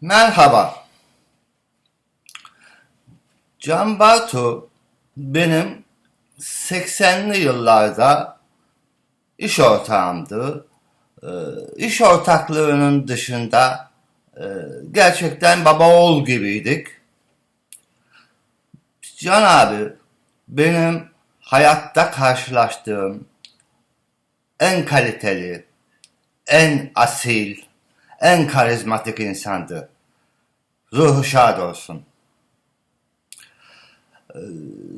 Merhaba. Can Bartu benim 80'li yıllarda iş ortağımdı. Ee, İş ortaklığının dışında e, gerçekten baba oğul gibiydik. Can abi benim hayatta karşılaştığım en kaliteli, en asil, en karizmatik insandı. Ruhu şad olsun. Ee,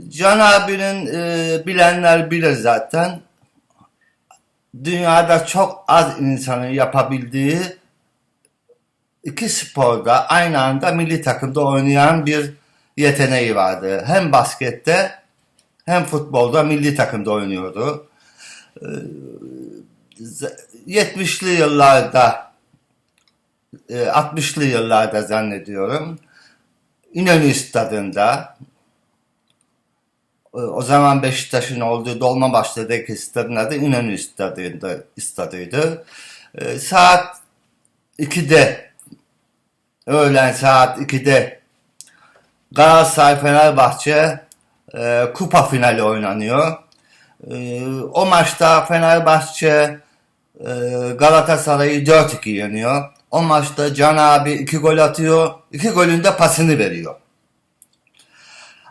Can abinin e, bilenler bilir zaten. Dünyada çok az insanın yapabildiği iki sporda aynı anda milli takımda oynayan bir yeteneği vardı. Hem baskette hem futbolda milli takımda oynuyordu. Ee, z- 70'li yıllarda e, 60'lı yıllarda zannediyorum İnönü Stadı'nda e, o zaman Beşiktaş'ın olduğu Dolmabahçe'deki stadın adı İnönü Stadı'ydı. stadıydı. E, Saat 2'de öğlen saat 2'de Galatasaray Fenerbahçe e, kupa finali oynanıyor. O maçta Fenerbahçe e, Galatasaray'ı 4-2 yeniyor. O maçta Can abi 2 gol atıyor. 2 golün de pasını veriyor.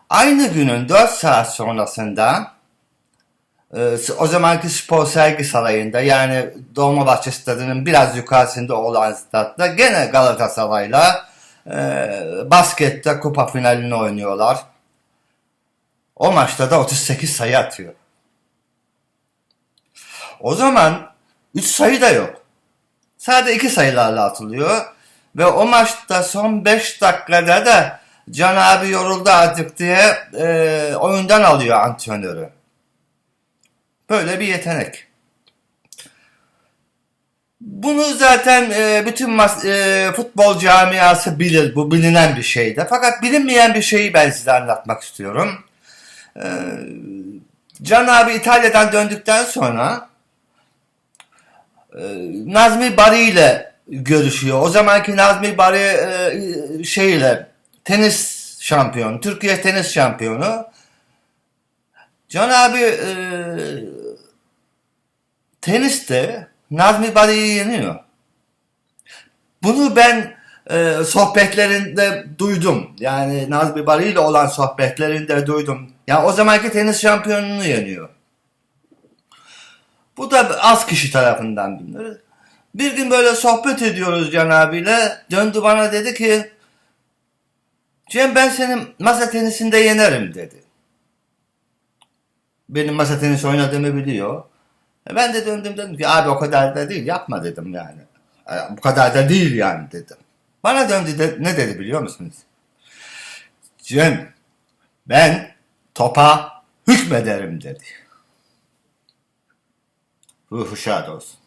Aynı günün 4 saat sonrasında e, o zamanki spor sergi sarayında yani Dolmabahçe stadının biraz yukarısında olan statta gene Galatasaray'la e, baskette kupa finalini oynuyorlar. O maçta da 38 sayı atıyor. O zaman 3 sayı da yok. Sadece 2 sayılarla atılıyor. Ve o maçta son 5 dakikada da Can abi yoruldu artık diye e, oyundan alıyor antrenörü. Böyle bir yetenek. Bunu zaten e, bütün mas- e, futbol camiası bilir. Bu bilinen bir şeydi. Fakat bilinmeyen bir şeyi ben size anlatmak istiyorum. E, Can abi İtalya'dan döndükten sonra Nazmi Bari ile görüşüyor. O zamanki Nazmi Bari e, şeyle tenis şampiyonu, Türkiye tenis şampiyonu. Can abi e, teniste Nazmi Bari'yi yeniyor. Bunu ben e, sohbetlerinde duydum. Yani Nazmi Bari ile olan sohbetlerinde duydum. Yani o zamanki tenis şampiyonunu yeniyor. Bu da az kişi tarafından bilinir. Bir gün böyle sohbet ediyoruz Can abiyle. Döndü bana dedi ki Cem ben senin masa tenisinde yenerim dedi. Benim masa tenisi oynadığımı biliyor. E Ben de döndüm dedim ki abi o kadar da değil yapma dedim yani. E, Bu kadar da değil yani dedim. Bana döndü de, ne dedi biliyor musunuz? Cem ben topa hükmederim dedi. Ruhu şad olsun.